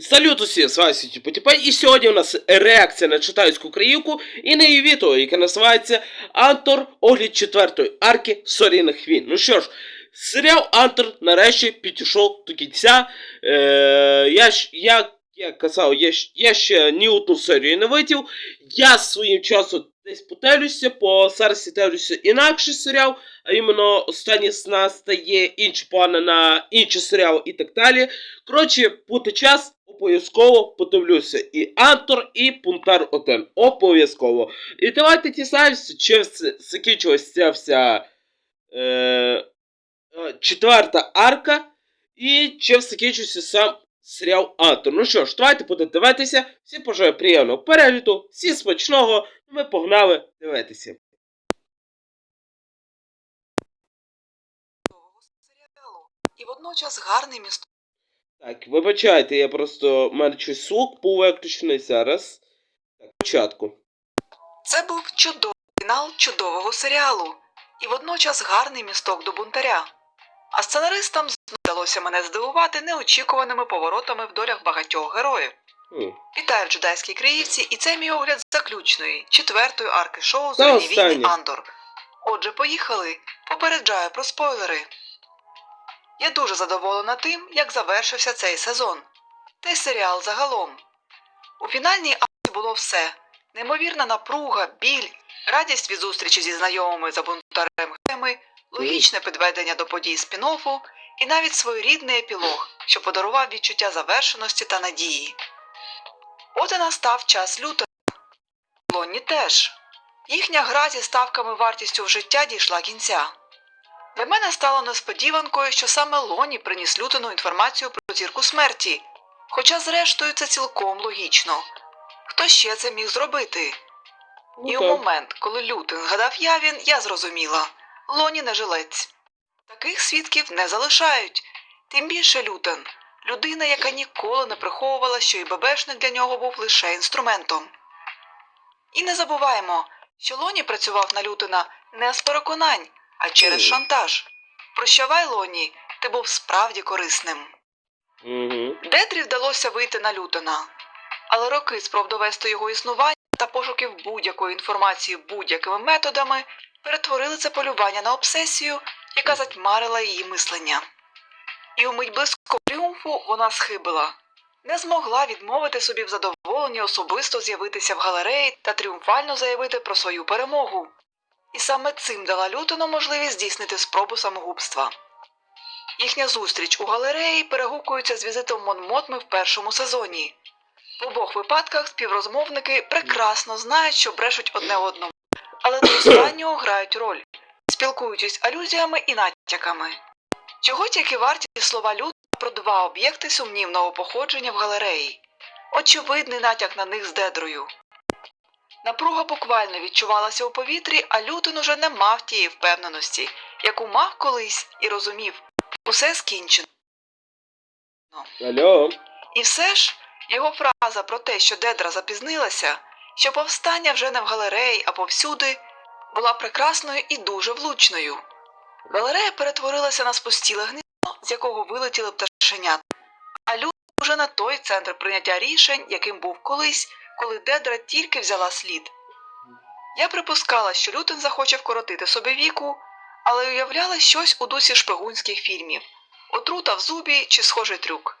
Салют усім, з вами Сіті Потіпай, і сьогодні у нас реакція на читайську краївку і на її відео, яке називається Антор огляд четвертої арки Соріних війн. Ну що ж, серіал Антор нарешті підійшов до кінця. Е, я, як я казав, я, я ще ні одну серію не видів. Я своїм часом десь потелюся, по зараз телюся інакший серіал, а іменно останній з нас стає інші плани на інші серіали і так далі. Коротше, буде час, обов'язково подивлюся і Антор, і Пунктар 1. Обов'язково. І давайте дізнаємося, чим с- закінчилася ця вся е, е, четверта арка, і чим закінчився сам серіал Антор. Ну що ж, давайте будемо дивитися. Всім бажаю приємного перегляду, всім смачного. Ми погнали дивитися. і водночас гарний місто. Так, вибачайте, я просто. У мене щось був виключений зараз. Так, початку. Це був чудовий фінал чудового серіалу і водночас гарний місток до бунтаря. А сценаристам вдалося мене здивувати неочікуваними поворотами в долях багатьох героїв. Вітаю в джедайській Криївці, і це мій огляд заключної, четвертої арки шоу Зоряні війни. Андор. Отже, поїхали. Попереджаю про спойлери. Я дуже задоволена тим, як завершився цей сезон. Та й серіал загалом. У фінальній арці було все: неймовірна напруга, біль, радість від зустрічі зі знайомими за бунтарем героями, логічне підведення до подій спін-оффу і навіть своєрідний епілог, що подарував відчуття завершеності та надії. От і настав час лютого. Лонні теж. Їхня гра зі ставками вартістю в життя дійшла кінця. Для мене стало несподіванкою, що саме Лоні приніс Лютону інформацію про зірку смерті, хоча, зрештою, це цілком логічно. Хто ще це міг зробити? Ну, І у момент, коли Лютен згадав Явін, я зрозуміла Лоні не жилець. Таких свідків не залишають. Тим більше Лютен людина, яка ніколи не приховувала, що і ББшник для нього був лише інструментом. І не забуваємо, що Лоні працював на Лютена не з переконань, а через шантаж. Прощавай, Лоні, ти був справді корисним. Дедрі вдалося вийти на Лютона, але роки спроб довести його існування та пошуків будь-якої інформації будь-якими методами перетворили це полювання на обсесію, яка затьмарила її мислення. І у мить близького тріумфу вона схибила, не змогла відмовити собі в задоволенні особисто з'явитися в галереї та тріумфально заявити про свою перемогу. І саме цим дала Лютону можливість здійснити спробу самогубства. Їхня зустріч у галереї перегукується з візитом Монмотми в першому сезоні. В обох випадках співрозмовники прекрасно знають, що брешуть одне одному, але до останнього грають роль, спілкуючись алюзіями і натяками. Чого тільки варті слова Лютона про два об'єкти сумнівного походження в галереї. Очевидний натяк на них з дедрою. Напруга буквально відчувалася у повітрі, а Лютон уже не мав тієї впевненості, яку мав колись і розумів. Усе скінчено. Алло. І все ж його фраза про те, що Дедра запізнилася, що повстання вже не в галереї, а повсюди, була прекрасною і дуже влучною. Галерея перетворилася на спустіле гніздо, з якого вилетіли пташенята, а люди вже на той центр прийняття рішень, яким був колись, коли Дедра тільки взяла слід. Я припускала, що Лютен захоче вкоротити собі віку, але уявляла щось у дусі шпигунських фільмів отрута в зубі чи схожий трюк.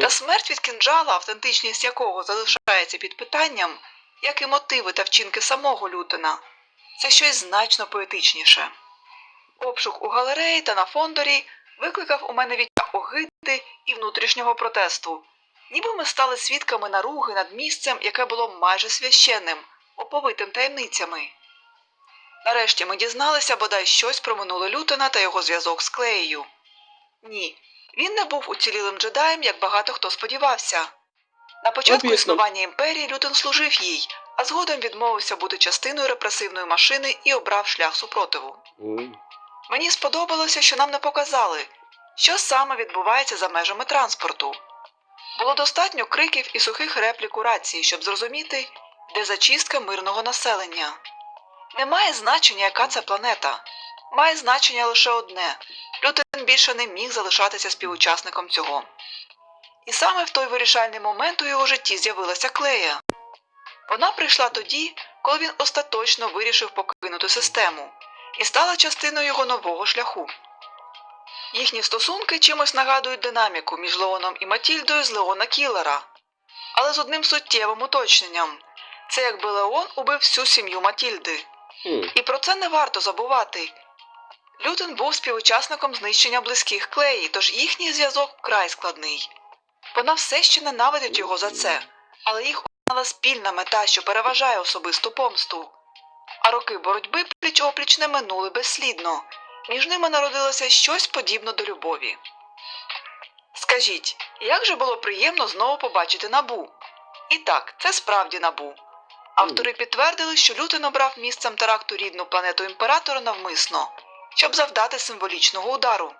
Та смерть від кинджала, автентичність якого залишається під питанням, як і мотиви та вчинки самого Лютена, це щось значно поетичніше. Обшук у галереї та на фондорі викликав у мене відчуття огиди і внутрішнього протесту, ніби ми стали свідками наруги над місцем, яке було майже священним, оповитим таємницями. Нарешті ми дізналися бодай щось про минуле Лютена та його зв'язок з Клеєю. Ні, він не був уцілілим джедаєм, як багато хто сподівався. На початку Об'ясно. існування імперії Лютен служив їй, а згодом відмовився бути частиною репресивної машини і обрав шлях супротиву. Мені сподобалося, що нам не показали, що саме відбувається за межами транспорту. Було достатньо криків і сухих реплік у рації, щоб зрозуміти, де зачистка мирного населення. Немає значення, яка це планета. Має значення лише одне Лютен більше не міг залишатися співучасником цього. І саме в той вирішальний момент у його житті з'явилася Клея. Вона прийшла тоді, коли він остаточно вирішив покинути систему і стала частиною його нового шляху. Їхні стосунки чимось нагадують динаміку між Леоном і Матільдою з Леона Кілера, але з одним суттєвим уточненням це якби Леон убив всю сім'ю Матільди. І про це не варто забувати. Лютен був співучасником знищення близьких клеї, тож їхній зв'язок вкрай складний. Вона все ще ненавидить його за це, але їх об'єднала спільна мета, що переважає особисту помсту. А роки боротьби пліч опліч не минули безслідно. Між ними народилося щось подібне до любові. Скажіть, як же було приємно знову побачити набу? І так, це справді набу. Автори підтвердили, що Лютен обрав місцем теракту рідну планету імператора навмисно, щоб завдати символічного удару.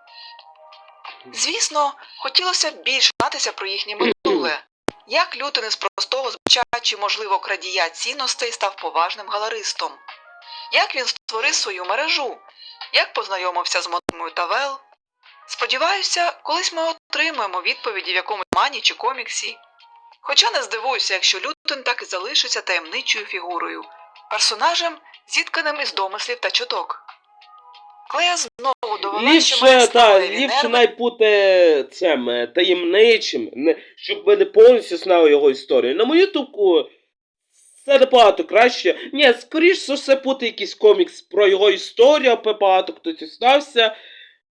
Звісно, хотілося б більше знатися про їхнє минуле. Як Лютен із простого збича чи, можливо, крадія цінностей став поважним галеристом? Як він створив свою мережу? Як познайомився з Мотимою Тавел? Сподіваюся, колись ми отримаємо відповіді в якомусь мані чи коміксі. Хоча не здивуюся, якщо Лютен так і залишиться таємничою фігурою, персонажем, зітканим із домислів та чуток. Клея знову довела, що Ліпше, та, ліпше нерви навіть бути цим е, таємничим, не, щоб ви не повністю знали його історію. На мою думку, це набагато краще. Ні, скоріш за все бути якийсь комікс про його історію, аби багато хто дізнався.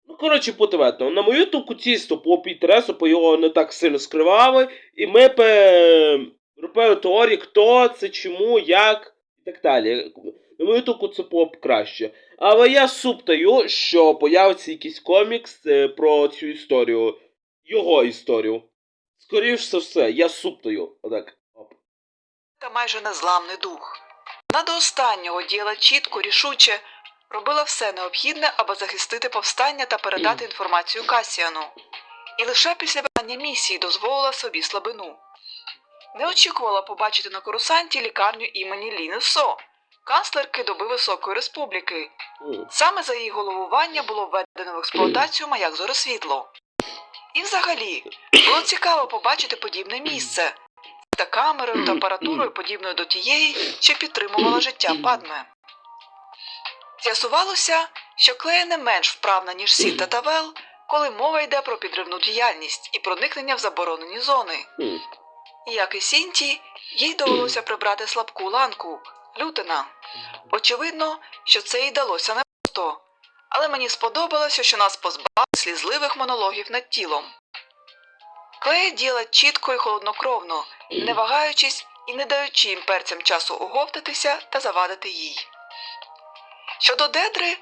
Ну, коротше, бути видно. На мою думку, тісто по інтересу, по його не так сильно скривали, і ми б е, робили теорії, хто це, чому, як і так далі. На мою думку, це було б краще. Але я суптаю, що появиться якийсь комікс е, про цю історію. Його історію. Скоріш за все, я суптаю. Отак. Оп. та майже незламний дух. Вона до останнього діяла чітко, рішуче, робила все необхідне, аби захистити повстання та передати інформацію Касіану. І лише після виконання місії дозволила собі слабину. Не очікувала побачити на корусанті лікарню імені Ліни Со, канцлерки доби Високої Республіки. Саме за її головування було введено в експлуатацію маяк зоросвітло. І взагалі, було цікаво побачити подібне місце та камерою та апаратурою, подібною до тієї, що підтримувала життя Падме. З'ясувалося, що Клея не менш вправна, ніж Сін та Тавел, коли мова йде про підривну діяльність і проникнення в заборонені зони. Як і Сінті, їй довелося прибрати слабку ланку лютена. Очевидно, що це їй далося непросто, але мені сподобалося, що нас позбавили слізливих монологів над тілом. Клея діяла чітко і холоднокровно, не вагаючись і не даючи імперцям часу оговтатися та завадити їй. Щодо Дедри,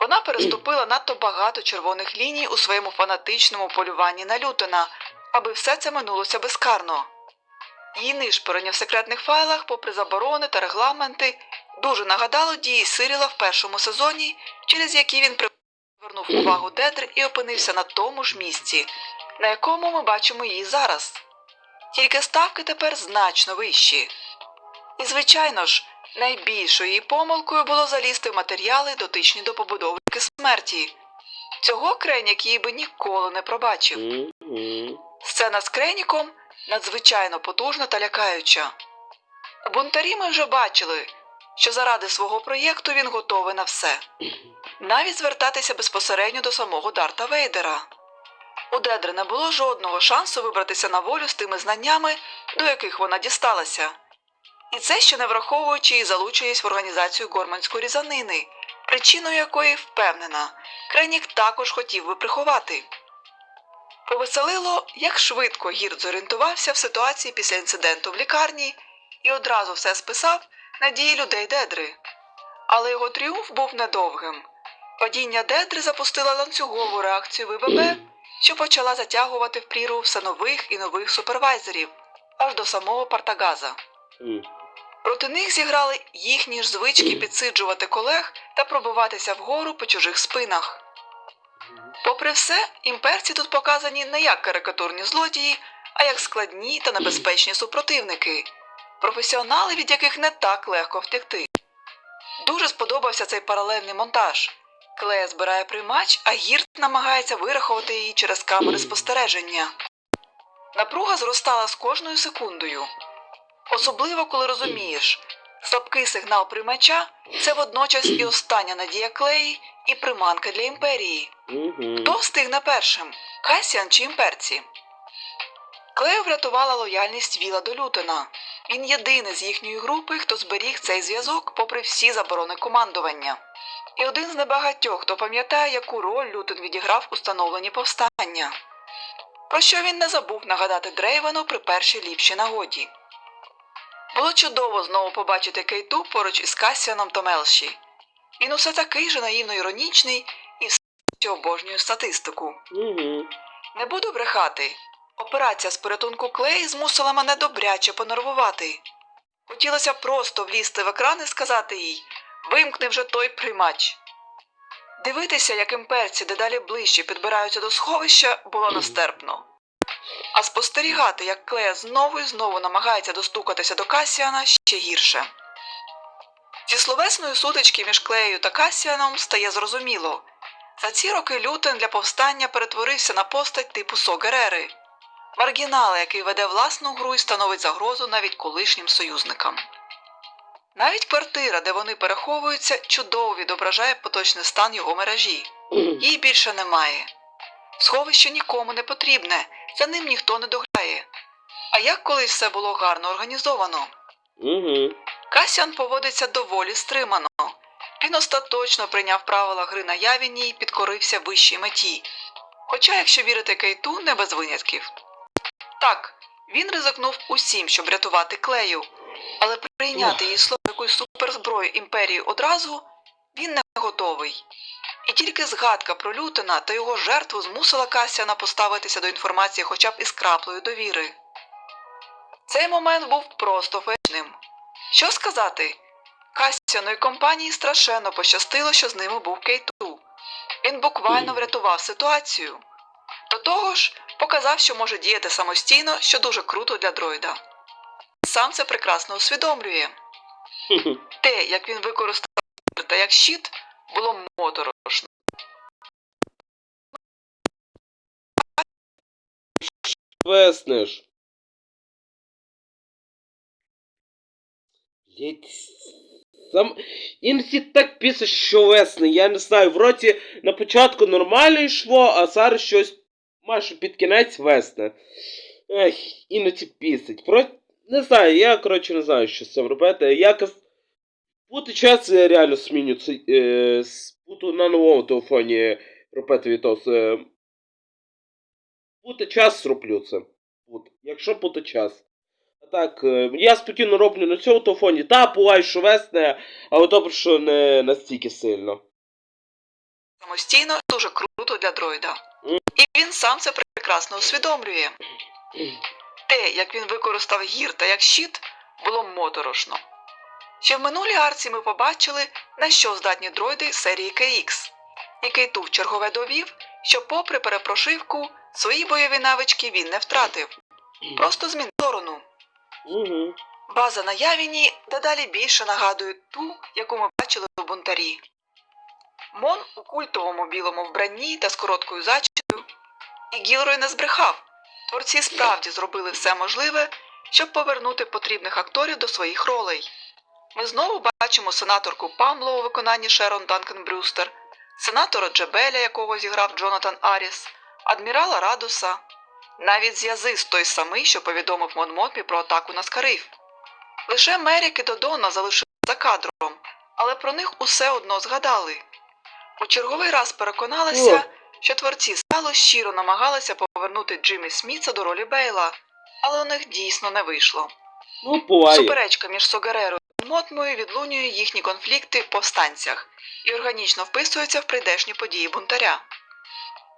вона переступила надто багато червоних ліній у своєму фанатичному полюванні на лютена, аби все це минулося безкарно. Її нишпорення в секретних файлах, попри заборони та регламенти, дуже нагадало дії Сиріла в першому сезоні, через які він привернув увагу Дедри і опинився на тому ж місці, на якому ми бачимо її зараз. Тільки ставки тепер значно вищі. І, звичайно ж, найбільшою її помилкою було залізти в матеріали, дотичні до побудовники смерті. Цього Креняк їй би ніколи не пробачив. Сцена з Креніком надзвичайно потужна та лякаюча. Бунтарі ми вже бачили, що заради свого проєкту він готовий на все, навіть звертатися безпосередньо до самого Дарта Вейдера. У Дедри не було жодного шансу вибратися на волю з тими знаннями, до яких вона дісталася. І це ще не враховуючи її залученість в організацію горманської різанини, причиною якої впевнена, Кренік також хотів би приховати. Повеселило, як швидко Гірд зорієнтувався в ситуації після інциденту в лікарні і одразу все списав на дії людей Дедри. Але його тріумф був недовгим. Падіння Дедри запустило ланцюгову реакцію ВББ, що почала затягувати в прірву все нових і нових супервайзерів, аж до самого Партагаза. Проти них зіграли їхні ж звички підсиджувати колег та пробиватися вгору по чужих спинах. Попри все, імперці тут показані не як карикатурні злодії, а як складні та небезпечні супротивники, професіонали, від яких не так легко втекти. Дуже сподобався цей паралельний монтаж. Клея збирає приймач, а гірт намагається вирахувати її через камери спостереження. Напруга зростала з кожною секундою. Особливо, коли розумієш, слабкий сигнал приймача це водночас і остання надія клеї, і приманка для імперії. Хто встигне першим? Касіан чи імперці? Клею врятувала лояльність Віла до Лютена. Він єдиний з їхньої групи, хто зберіг цей зв'язок попри всі заборони командування. І один з небагатьох, хто пам'ятає, яку роль Лютен відіграв у становленні повстання. Про що він не забув нагадати Дрейвену при першій ліпшій нагоді. Було чудово знову побачити Кейту поруч із Касіаном та Мелші. Він усе такий же наївно іронічний і все обожнює статистику. Угу. Не буду брехати. Операція з порятунку клеї змусила мене добряче понервувати. Хотілося просто влізти в екран і сказати їй вимкни вже той приймач. Дивитися, як імперці дедалі ближче підбираються до сховища, було нестерпно. А спостерігати, як клея знову і знову намагається достукатися до Касіана ще гірше. Зі словесної сутички між клеєю та Касіаном стає зрозуміло. За ці роки Лютен для повстання перетворився на постать типу Согерери, маргінала, який веде власну гру і становить загрозу навіть колишнім союзникам. Навіть квартира, де вони переховуються, чудово відображає поточний стан його мережі. Її більше немає. Сховище нікому не потрібне, за ним ніхто не дограє. А як колись все було гарно організовано? Угу. Касян поводиться доволі стримано. Він остаточно прийняв правила гри на Явіні і підкорився вищій меті. Хоча, якщо вірити Кейту, не без винятків. Так, він ризикнув усім, щоб рятувати клею, але прийняти її слово якусь суперзброю імперії одразу він не готовий. І тільки згадка про Лютена та його жертву змусила Касяна поставитися до інформації хоча б із краплею довіри. Цей момент був просто фешним. Що сказати? Касяну і компанії страшенно пощастило, що з ними був Кейту. Він буквально врятував ситуацію. До того ж, показав, що може діяти самостійно, що дуже круто для дроїда. Сам це прекрасно усвідомлює. Те, як він використав та як щит, було моторошно. Веснеш. Сам іноді так після, що весне. Я не знаю, в роті на початку нормально йшло, а зараз щось майже під кінець весне. Ех, іноді пісить. Про... Не знаю, я коротше не знаю, що з цим робити. Якось бути час я реально зміню це. Е, буду на новому телефоні робити відос. Е, бути час зроблю це. Бут. Якщо буде час. А так, е, я спокійно роблю на цьому телефоні. Та, буває, що весне, але добре, що не настільки сильно. Самостійно дуже круто для дроїда. І він сам це прекрасно усвідомлює. Те, як він використав гір та як щит, було моторошно. Ще в минулій арці ми побачили, на що здатні дроїди серії KX, який тут чергове довів, що, попри перепрошивку, свої бойові навички він не втратив. Просто змінив сторону. База на Явіні дедалі більше нагадує ту, яку ми бачили у бунтарі. Мон у культовому білому вбранні та з короткою зачіскою. І Гілрой не збрехав. Творці справді зробили все можливе, щоб повернути потрібних акторів до своїх ролей. Ми знову бачимо сенаторку Памло у виконанні Шерон Данкен Брюстер, сенатора Джебеля, якого зіграв Джонатан Аріс, адмірала Радуса, навіть з'язис той самий, що повідомив Монмотмі про атаку на Скариф. Лише Мерік і Додона залишилися за кадром, але про них усе одно згадали. У черговий раз переконалися, О. що творці стало щиро намагалися повернути Джиммі Смітса до ролі Бейла, але у них дійсно не вийшло. Ну, буває. Суперечка між Согерерою і Мотмою відлунює їхні конфлікти в повстанцях і органічно вписується в прийдешні події бунтаря.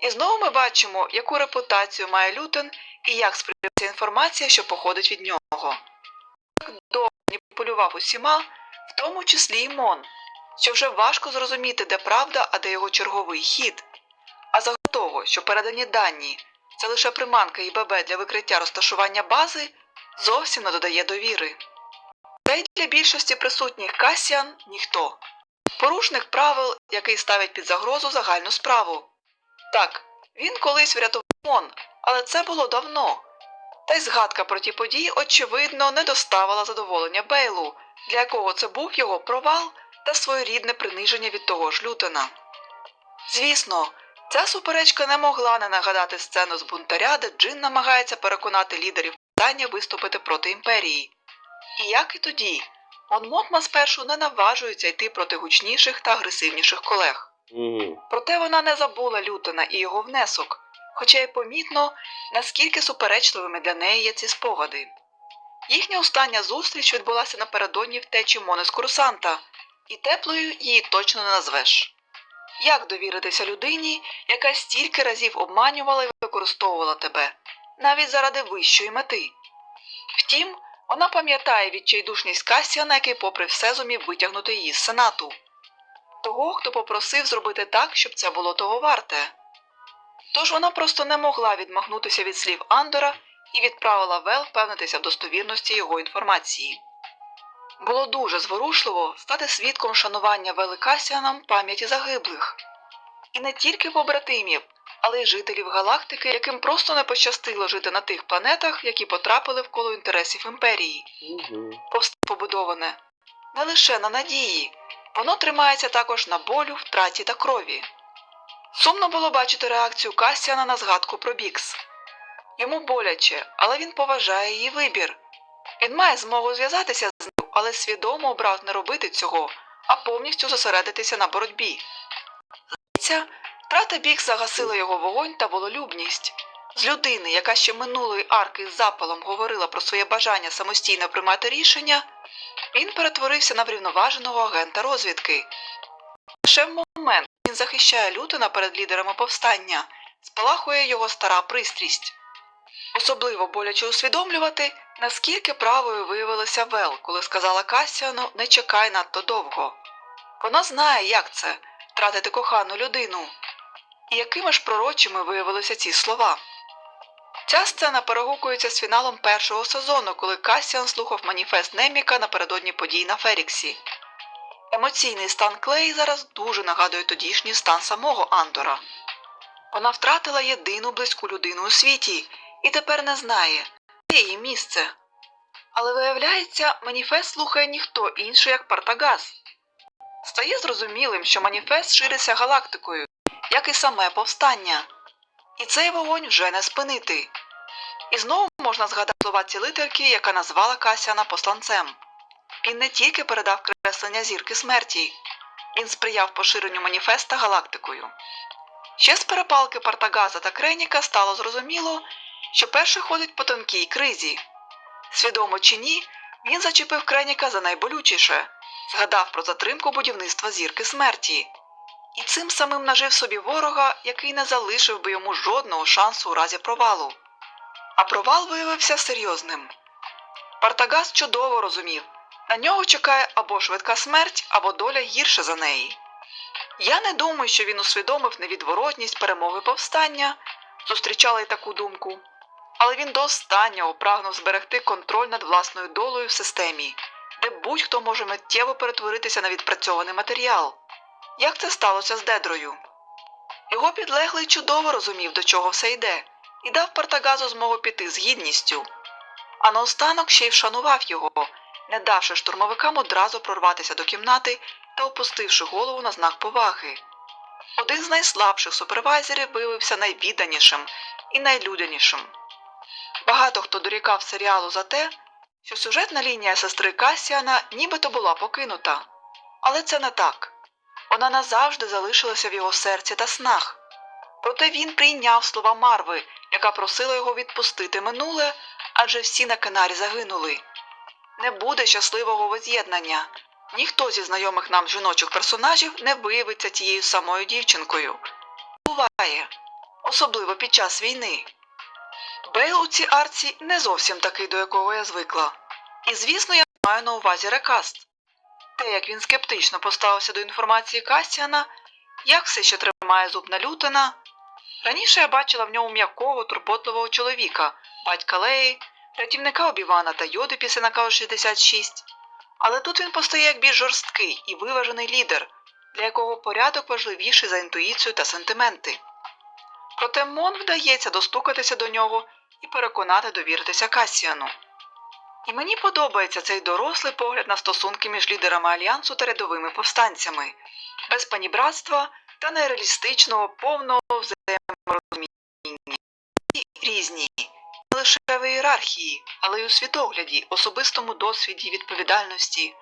І знову ми бачимо, яку репутацію має Лютен і як сприймається інформація, що походить від нього. Так довго маніпулював усіма, в тому числі і Мон, що вже важко зрозуміти, де правда, а де його черговий хід. Того, що передані дані це лише приманка ІББ для викриття розташування бази, зовсім не додає довіри. Та й для більшості присутніх Касіан ніхто. Порушник правил, який ставить під загрозу загальну справу. Так, він колись врятував Мон, але це було давно. Навіть згадка про ті події, очевидно, не доставила задоволення Бейлу, для якого це був його провал та своєрідне приниження від того ж Лютона. Звісно, ця суперечка не могла не нагадати сцену з бунтаря, де Джин намагається переконати лідерів повстання виступити проти імперії. І як і тоді, Мон Мотма спершу не наважується йти проти гучніших та агресивніших колег. Проте вона не забула Лютона і його внесок, хоча й помітно, наскільки суперечливими для неї є ці спогади. Їхня остання зустріч відбулася напередодні втечі Мони з курсанта, і теплою її точно не назвеш. Як довіритися людині, яка стільки разів обманювала і використовувала тебе, навіть заради вищої мети? Втім, вона пам'ятає відчайдушність Касіана, який, попри все, зумів витягнути її з сенату того, хто попросив зробити так, щоб це було того варте. Тож вона просто не могла відмахнутися від слів Андора і відправила Вел впевнитися в достовірності його інформації. Було дуже зворушливо стати свідком шанування Вели Касіаном пам'яті загиблих. І не тільки побратимів, але й жителів галактики, яким просто не пощастило жити на тих планетах, які потрапили в коло інтересів імперії Угу. побудоване не лише на надії, воно тримається також на болю, втраті та крові. Сумно було бачити реакцію Касіана на згадку про Бікс. Йому боляче, але він поважає її вибір. Він має змогу зв'язатися з нею, але свідомо обрав не робити цього, а повністю зосередитися на боротьбі. Здається, втрата Бікс загасила його вогонь та вололюбність. З людини, яка ще минулої арки з запалом говорила про своє бажання самостійно приймати рішення, він перетворився на врівноваженого агента розвідки. Лише в момент, він захищає Лютона перед лідерами повстання, спалахує його стара пристрість. Особливо боляче усвідомлювати, наскільки правою виявилася Вел, коли сказала Касіану не чекай надто довго. Вона знає, як це втратити кохану людину. І якими ж пророчими виявилися ці слова. Ця сцена перегукується з фіналом першого сезону, коли Касіан слухав маніфест Неміка напередодні подій на Феріксі. Емоційний стан Клеї зараз дуже нагадує тодішній стан самого Андора. Вона втратила єдину близьку людину у світі і тепер не знає, де її місце. Але виявляється, маніфест слухає ніхто інший, як Партагаз. Стає зрозумілим, що маніфест шириться галактикою, як і саме повстання. І цей вогонь вже не спинити. І знову можна згадати слова цілительки, яка назвала Касіана посланцем. Він не тільки передав креслення зірки смерті, він сприяв поширенню маніфеста галактикою. Ще з перепалки Партагаза та Креніка стало зрозуміло, що перший ходить по тонкій кризі. Свідомо чи ні, він зачепив Креніка за найболючіше, згадав про затримку будівництва зірки смерті і цим самим нажив собі ворога, який не залишив би йому жодного шансу у разі провалу. А провал виявився серйозним. Партагас чудово розумів, на нього чекає або швидка смерть, або доля гірша за неї. Я не думаю, що він усвідомив невідворотність перемоги повстання, зустрічала й таку думку, але він до останнього прагнув зберегти контроль над власною долею в системі, де будь-хто може миттєво перетворитися на відпрацьований матеріал. Як це сталося з Дедрою? Його підлеглий чудово розумів, до чого все йде, і дав Партагазу змогу піти з гідністю. А наостанок ще й вшанував його, не давши штурмовикам одразу прорватися до кімнати та опустивши голову на знак поваги. Один з найслабших супервайзерів виявився найвідданішим і найлюдянішим. Багато хто дорікав серіалу за те, що сюжетна лінія сестри Касіана нібито була покинута. Але це не так. Вона назавжди залишилася в його серці та снах. Проте він прийняв слова Марви, яка просила його відпустити минуле, адже всі на Канарі загинули. Не буде щасливого воз'єднання. Ніхто зі знайомих нам жіночих персонажів не виявиться тією самою дівчинкою. Буває, особливо під час війни. Бейл у цій арці не зовсім такий, до якого я звикла. І звісно, я маю на увазі рекаст. Те, як він скептично поставився до інформації Касіана, як все ще тримає зуб на Лютена. Раніше я бачила в ньому м'якого, турботливого чоловіка, батька Леї, рятівника Обівана та Йоди після наказу 66. Але тут він постає як більш жорсткий і виважений лідер, для якого порядок важливіший за інтуїцію та сентименти. Проте Мон вдається достукатися до нього і переконати довіритися Касіану. І мені подобається цей дорослий погляд на стосунки між лідерами альянсу та рядовими повстанцями, без панібратства та нереалістичного повного взаєморозуміння. Всі різні не лише в ієрархії, але й у світогляді, особистому досвіді, відповідальності.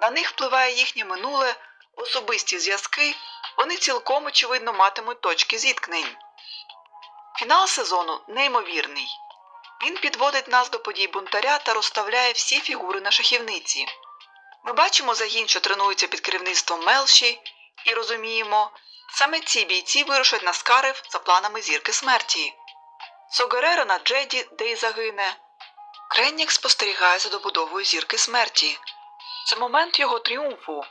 На них впливає їхнє минуле, особисті зв'язки, вони цілком очевидно матимуть точки зіткнень. Фінал сезону неймовірний. Він підводить нас до подій бунтаря та розставляє всі фігури на шахівниці. Ми бачимо загін, що тренується під керівництвом Мелші, і розуміємо, саме ці бійці вирушать на Скарив за планами зірки смерті. Согерера на Джеді, де й загине. Креннік спостерігає за добудовою зірки смерті. Це момент його тріумфу,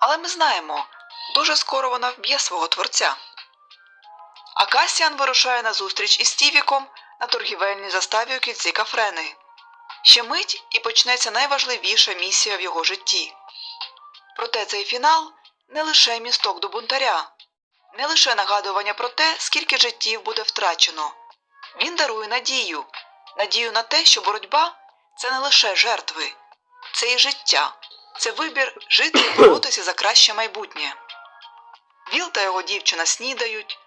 але ми знаємо, дуже скоро вона вб'є свого творця. А Касіан вирушає на зустріч із Стівіком на торгівельній заставі у кільці Кафрени. Ще мить і почнеться найважливіша місія в його житті. Проте цей фінал не лише місток до бунтаря, не лише нагадування про те, скільки життів буде втрачено. Він дарує надію, надію на те, що боротьба це не лише жертви, це і життя, це вибір жити і боротися за краще майбутнє. Віл та його дівчина снідають,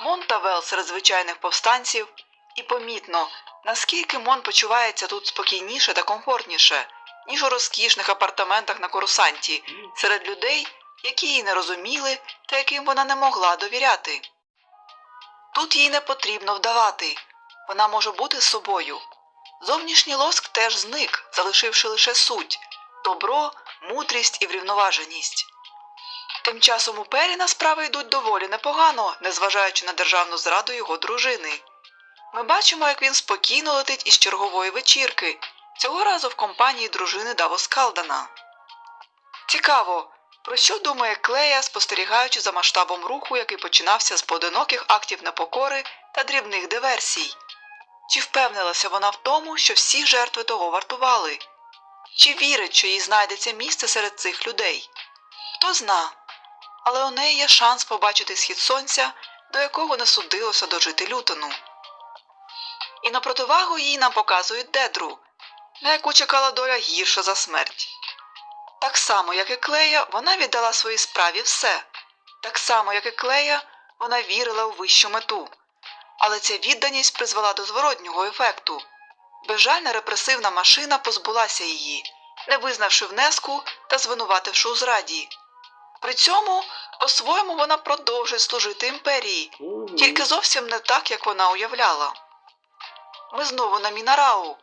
Мон та Вел серед звичайних повстанців, і помітно, наскільки Мон почувається тут спокійніше та комфортніше, ніж у розкішних апартаментах на Корусанті, серед людей, які її не розуміли та яким вона не могла довіряти. Тут їй не потрібно вдавати, вона може бути собою. Зовнішній лоск теж зник, залишивши лише суть добро, мудрість і врівноваженість. Тим часом у Періна справи йдуть доволі непогано, незважаючи на державну зраду його дружини. Ми бачимо, як він спокійно летить із чергової вечірки, цього разу в компанії дружини Давос Калдана. Цікаво, про що думає Клея, спостерігаючи за масштабом руху, який починався з поодиноких актів непокори та дрібних диверсій. Чи впевнилася вона в тому, що всі жертви того вартували? Чи вірить, що їй знайдеться місце серед цих людей? Хто зна. Але у неї є шанс побачити схід сонця, до якого не судилося дожити лютону. І на противагу їй нам показують Дедру, на яку чекала доля гірша за смерть. Так само, як і Клея, вона віддала своїй справі все. Так само, як і Клея, вона вірила у вищу мету. Але ця відданість призвела до зворотнього ефекту. Безжальна репресивна машина позбулася її, не визнавши внеску та звинувативши у зраді. При цьому, по-своєму, вона продовжує служити імперії, тільки зовсім не так, як вона уявляла. Ми знову на Мінарау.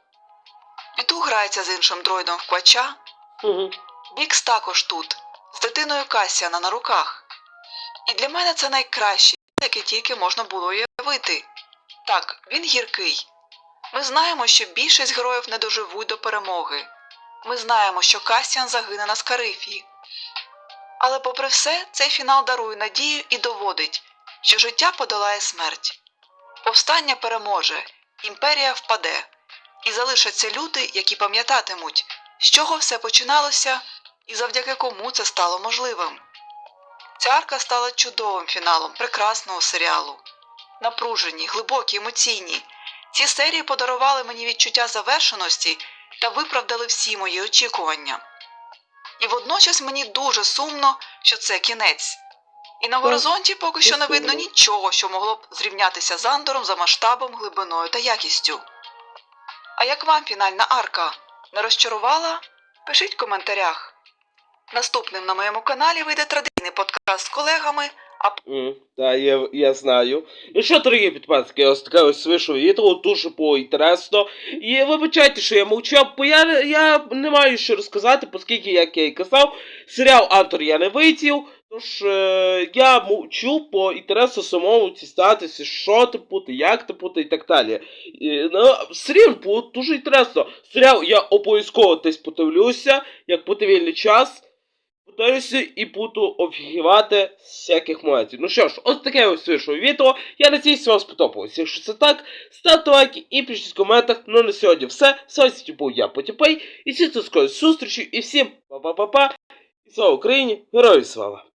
Піту грається з іншим дроїдом в квача, Бікс також тут, з дитиною Касіана на руках. І для мене це найкраще, яке тільки можна було уявити. Так, він гіркий. Ми знаємо, що більшість героїв не доживуть до перемоги. Ми знаємо, що Касіан загине на Скарифі. Але попри все, цей фінал дарує надію і доводить, що життя подолає смерть. Повстання переможе, імперія впаде, і залишаться люди, які пам'ятатимуть, з чого все починалося і завдяки кому це стало можливим. Ця арка стала чудовим фіналом прекрасного серіалу. Напружені, глибокі, емоційні. Ці серії подарували мені відчуття завершеності та виправдали всі мої очікування. І водночас мені дуже сумно, що це кінець. І на горизонті поки що не видно нічого, що могло б зрівнятися з Андором за масштабом, глибиною та якістю. А як вам фінальна арка? Не розчарувала? Пишіть в коментарях. Наступним на моєму каналі вийде традиційний подкаст з колегами, а М, Так, я, я знаю. Ну що, дорогі підписники, ось таке ось вийшло відео, дуже було інтересно. І вибачайте, що я мовчав, бо я, я не маю що розказати, оскільки, як я і казав, серіал автор я не витів. Тож е, я мовчу по інтересу самому дістатися, що ти буде, як ти буде і так далі. І, ну, все рівно було дуже інтересно. Серіал я обов'язково десь подивлюся, як буде вільний час. Подивлюся і буду офігівати всяких моментів. Ну що ж, ось таке ось вийшло відео. Я надіюсь, вам сподобалось. Якщо це так, ставте лайки і пишіть в коментах. Ну на сьогодні все. Сьогодні був я Потіпей. І всі до скорої зустрічі. І всім па-па-па-па. І слава Україні! Героям слава!